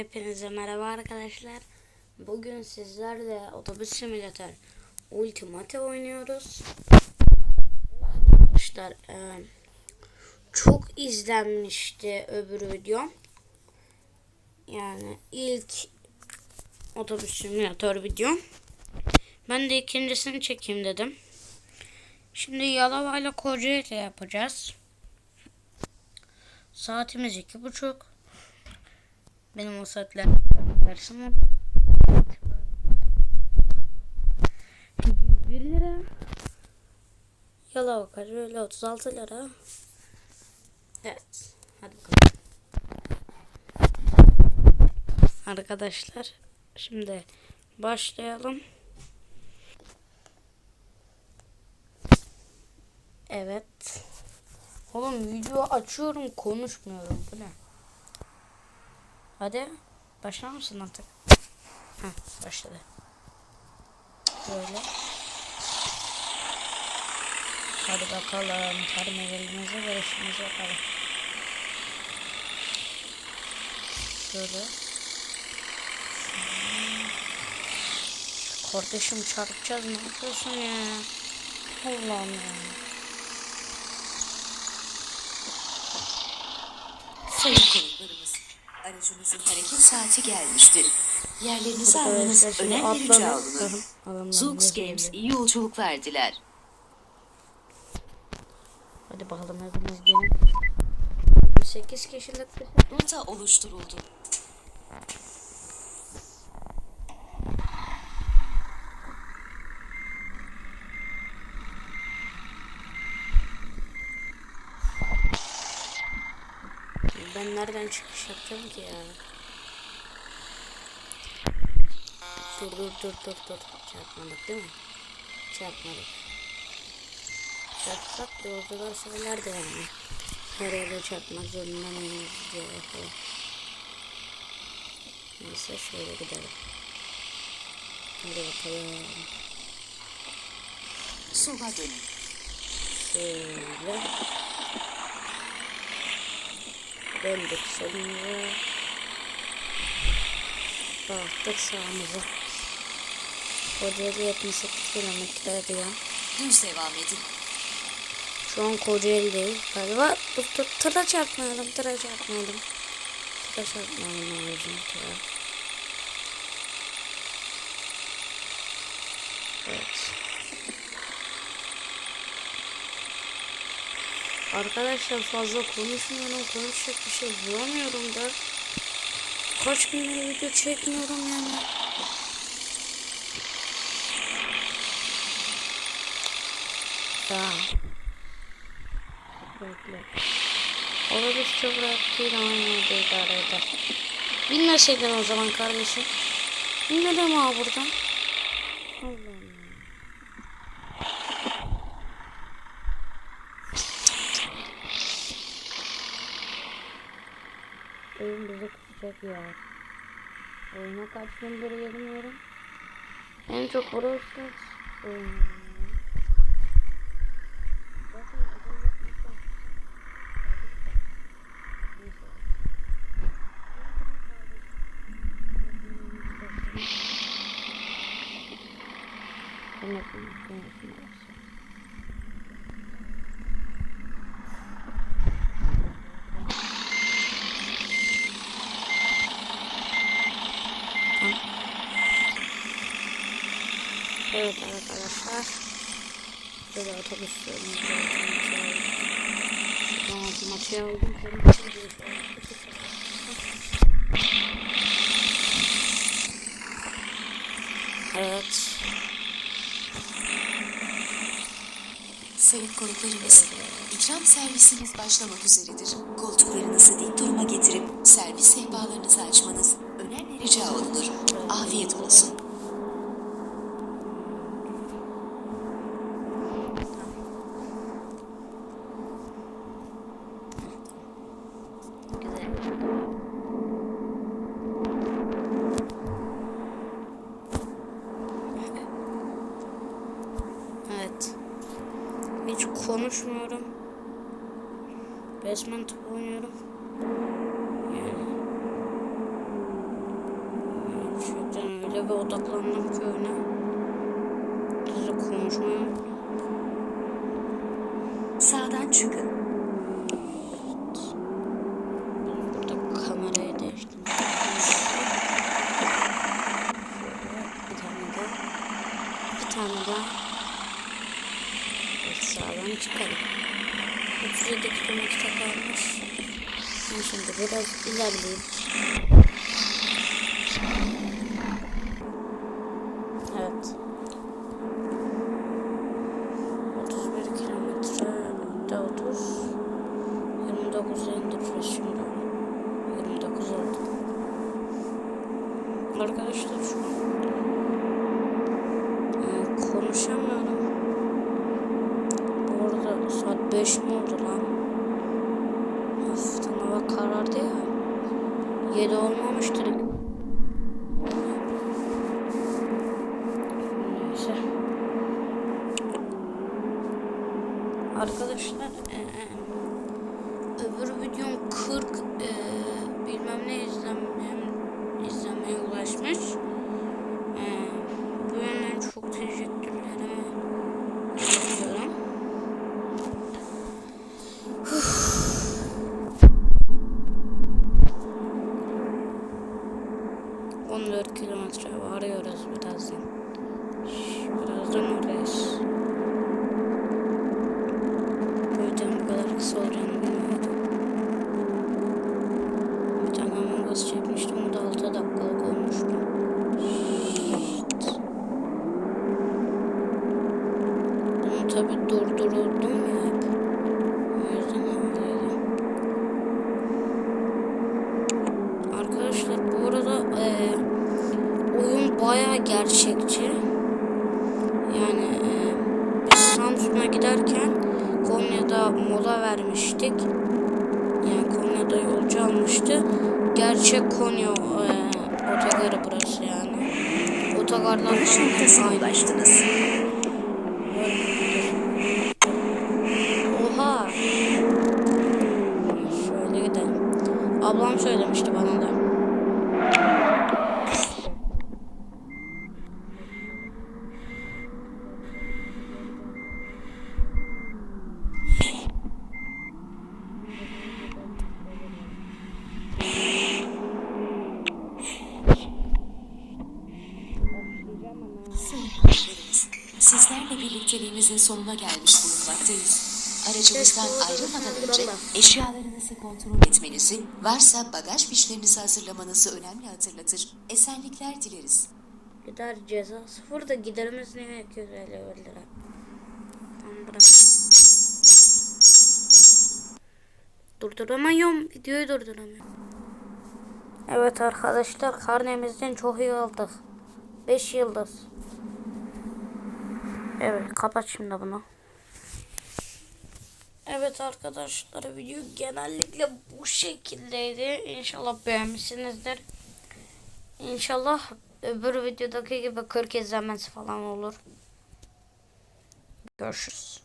Hepinize merhaba arkadaşlar. Bugün sizlerle otobüs simülatör Ultimate oynuyoruz. Arkadaşlar e, çok izlenmişti öbür videom. Yani ilk otobüs simülatör videom. Ben de ikincisini çekeyim dedim. Şimdi Yalova ile Kocaeli yapacağız. Saatimiz iki buçuk. Benim o saatler dersim var. 101 lira. Yalova kaç öyle 36 lira. Evet. Hadi bakalım. Arkadaşlar şimdi başlayalım. Evet. Oğlum video açıyorum konuşmuyorum. Bu ne? Hadi. Başlar mısın artık? Heh, başladı. Böyle. Hadi bakalım. Terminalimize ve işimize bakalım. Böyle. Kardeşim çarpacağız ne yapıyorsun ya? Allah'ım ya. Konuklarımız, aracımızın hareket saati gelmiştir. Yerlerinizi almanız atladım. olunur. Adamlar Zoox Games iyi yolculuklar diler. Hadi bakalım hepimiz gelin. 8 kişilik bir Rota oluşturuldu. Ben nereden çıkış yapacağım ki ya? Dur dur dur dur dur. Çarpmadık değil mi? Çarpmadık. Çarpsak yolcular söylerdi yani. Her yere çarpmak zorunda mıyız diye falan. Neyse şöyle gidelim. Hadi bakalım. Sola dönün. Şöyle. Döndük solumuza. Baktık sağımıza. Kocaeli 78 kilometre diyor. Düz devam edin. Şu an Kocaeli değil. Galiba dur dur tıra çarpmayalım tıra çarpmayalım. Tıra çarpmayalım abicim tıra. Evet. Arkadaşlar fazla konuşmuyorum. Konuşacak bir şey bulamıyorum da. Kaç gündür video çekmiyorum yani. Ya. Bekle. Otobüs çok rahat değil ama yine de idare eder. Binmeseydin o zaman kardeşim. Binmedim ha buradan. Allah'ım Oyun bizi kusacak ya. Oyuna kaç gündür girmiyorum. En çok Brawl Stars oynuyorum. Zaten ödev olsun. Evet arkadaşlar. Böyle otobüs Şuradan maçı aldım. Evet. Sayın konuklarımız, ikram servisiniz başlamak üzeredir. Koltuklarınızı dik duruma getirip servis sehpalarınızı açmanız rica olunur. Afiyet olsun. Evet. Hiç konuşmuyorum. Resmen top oynuyorum. Yani. Öyle bir odaklandım ki öyle. Size konuşmayı Sağdan çıkın. Sağdan çıkalım. 37 kilometre kalmış. Ben şimdi biraz ilerleyeyim. Evet. 31 kilometre de 30. 29'a indireceğiz şimdi. 29 oldu. Arkadaşlar şu an e, konuşamıyorum. Bu arada saat 5 mi oldu lan? Hafiften hava karardı ya. 7 olmamıştır. Neyse. Arkadaşlar e, e, öbür videom 40 baya gerçekçi. Yani eee, biz Samsun'a giderken Konya'da mola vermiştik. Yani Konya'da yolcu almıştı. Gerçek Konya e, otogarı burası yani. Noktasına aynı. ulaştınız. Oha. Şöyle gidelim. Ablam söylemişti bana da. Sayın yolcularımız, sizlerle birlikteliğimizin sonuna gelmiş bulunmaktayız. Aracımızdan ayrılmadan önce eşyalarınızı kontrol etmenizi, varsa bagaj fişlerinizi hazırlamanızı önemli hatırlatır. Esenlikler dileriz. Gider ceza sıfır da giderimiz ne 250 lira. Tamam bırak. Durduramıyorum. Videoyu durduramıyorum. Evet arkadaşlar karnemizden çok iyi aldık. 5 yıldız. Evet kapat şimdi bunu. Evet arkadaşlar video genellikle bu şekildeydi. İnşallah beğenmişsinizdir. İnşallah öbür videodaki gibi 40 izlenmesi falan olur. Görüşürüz.